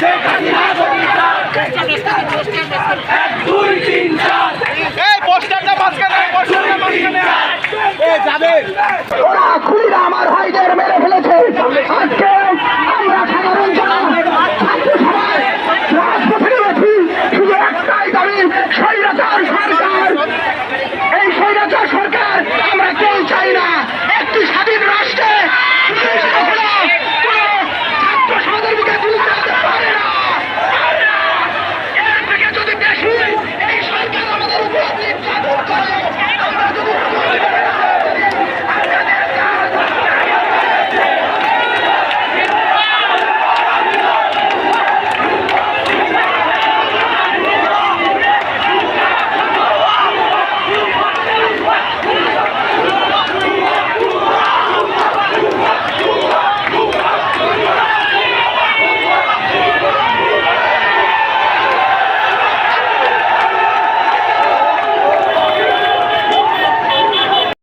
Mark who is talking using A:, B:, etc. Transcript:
A: শেখ হাসিনা সরকার এক দুই তিন চার এই পোস্টারটা মাঝখানে। পোস্টারটা মাঝখানে এ যাবে। ওরা খুনিরা আমার ভাইদের মেরে ফেলেছে। আজকে আমরা সাধারণ জনতা ছাত্র সমাজ রাজপথে রয়েছি শুধু একটাই দাবি স্বৈরাচার